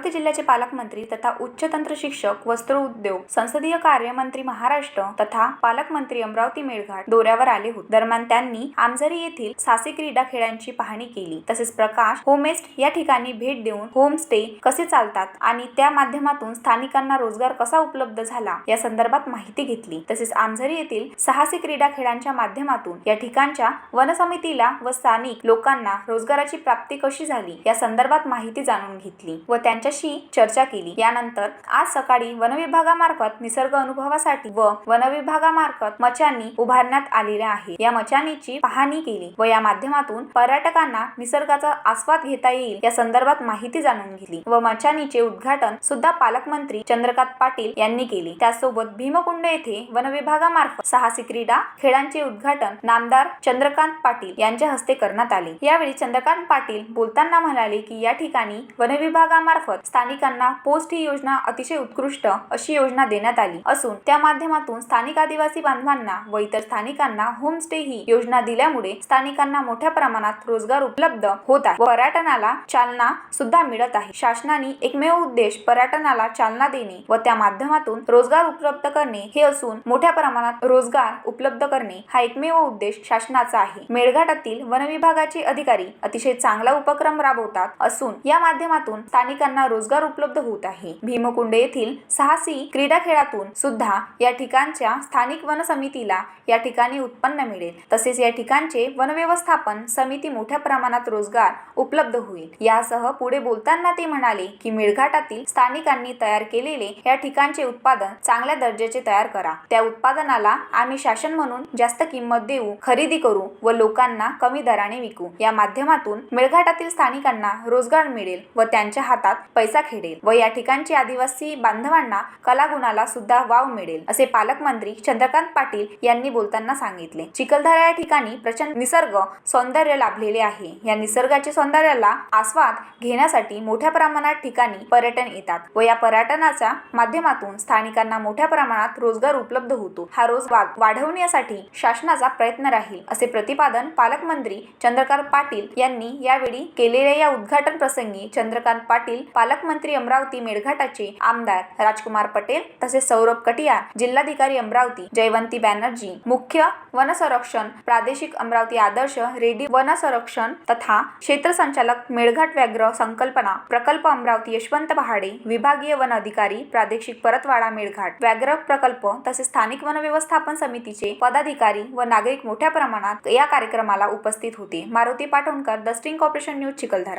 अमरावती जिल्ह्याचे पालकमंत्री तथा उच्च तंत्र शिक्षक वस्त्र उद्योग संसदीय कार्यमंत्री महाराष्ट्र तथा पालकमंत्री अमरावती मेळघाट दौऱ्यावर आले होते. दरम्यान त्यांनी आमझरी येथील साहसी क्रीडा खेळांची पाहणी केली. तसेच प्रकाश होमएस्ट या ठिकाणी भेट देऊन होमस्टे कसे चालतात आणि त्या माध्यमातून स्थानिकांना रोजगार कसा उपलब्ध झाला या संदर्भात माहिती घेतली. तसेच आमझरी येथील साहसी क्रीडा खेळांच्या माध्यमातून या ठिकाणच्या वनसमितीला व स्थानिक लोकांना रोजगाराची प्राप्ती कशी झाली या संदर्भात माहिती जाणून घेतली व त्यांच्या यांच्याशी चर्चा केली. यानंतर आज सकाळी वनविभागामार्फत निसर्ग अनुभवासाठी व वनविभागामार्फत मचानी उभारण्यात आलेल्या आहे या मचानीची पाहणी केली व या माध्यमातून पर्यटकांना निसर्गाचा आस्वाद घेता येईल या संदर्भात माहिती जाणून घेतली व मचानीचे उद्घाटन सुद्धा पालकमंत्री चंद्रकांत पाटील यांनी केले. त्यासोबत भीमकुंड येथे वनविभागामार्फत साहसी क्रीडा खेळांचे उद्घाटन नामदार चंद्रकांत पाटील यांच्या हस्ते करण्यात आले. यावेळी चंद्रकांत पाटील बोलताना म्हणाले की या ठिकाणी वनविभागामार्फत स्थानिकांना पोस्ट ही योजना अतिशय उत्कृष्ट अशी योजना देण्यात आली असून त्या माध्यमातून स्थानिक आदिवासी बांधवांना व इतर स्थानिकांना होमस्टे ही योजना दिल्यामुळे स्थानिकांना मोठ्या प्रमाणात रोजगार उपलब्ध होत आहे. पर्यटनाला चालना सुद्धा मिळत आहे. शासनाने एकमेव उद्देश पर्यटनाला चालना देणे व त्या माध्यमातून रोजगार उपलब्ध करणे हे असून मोठ्या प्रमाणात रोजगार उपलब्ध करणे हा एकमेव उद्देश शासनाचा आहे. मेळघाटातील वनविभागाचे अधिकारी अतिशय चांगला उपक्रम राबवतात असून या माध्यमातून स्थानिकांना रोजगार उपलब्ध होत आहे. भीमकुंड येथील साहसी क्रीडा खेळातून सुद्धा या ठिकाणच्या स्थानिक वन समितीला या ठिकाणी उत्पन्न मिळेल. तसेच या ठिकाणचे वनव्यवस्थापन समिती मोठ्या प्रमाणात रोजगार उपलब्ध होईल. यासह पुढे बोलताना ते म्हणाले की मेळघाटातील स्थानिकांनी तयार केलेले या ठिकाणचे उत्पादन चांगल्या दर्जाचे तयार करा. त्या उत्पादनाला आम्ही शासन म्हणून जास्त किंमत देऊ खरेदी करू व लोकांना कमी दराने विकू. या माध्यमातून मेळघाटातील स्थानिकांना रोजगार मिळेल व त्यांच्या हातात पैसा खेळेल व या ठिकाणचे आदिवासी बांधवांना कलागुणाला सुद्धा वाव मिळेल असे पालकमंत्री चंद्रकांत पाटील यांनी बोलताना सांगितले. चिखलदरा या ठिकाणी प्रचंड निसर्ग सौंदर्य लाभलेले आहे. या निसर्गाच्या सौंदर्याला आस्वाद घेण्यासाठी मोठ्या प्रमाणात ठिकाणी पर्यटन येतात व या पर्यटनाच्या माध्यमातून स्थानिकांना मोठ्या प्रमाणात रोजगार उपलब्ध होतो. हा रोज वा- वाढवण्यासाठी शासनाचा प्रयत्न राहील असे प्रतिपादन पालकमंत्री चंद्रकांत पाटील यांनी यावेळी केलेल्या या उद्घाटन प्रसंगी चंद्रकांत पाटील पालक पालकमंत्री अमरावती मेळघाटाचे आमदार राजकुमार पटेल तसेच सौरभ कटियार जिल्हाधिकारी अमरावती जयवंती बॅनर्जी मुख्य वनसंरक्षण प्रादेशिक अमरावती आदर्श रेडी वनसंरक्षण तथा क्षेत्र संचालक मेळघाट व्याघ्र संकल्पना प्रकल्प अमरावती यशवंत पहाडे विभागीय वन अधिकारी प्रादेशिक परतवाडा मेळघाट व्याघ्र प्रकल्प तसेच स्थानिक वन व्यवस्थापन समितीचे पदाधिकारी व नागरिक मोठ्या प्रमाणात या कार्यक्रमाला उपस्थित होते. Maruti Patankar the string corporation news Chikhaldara.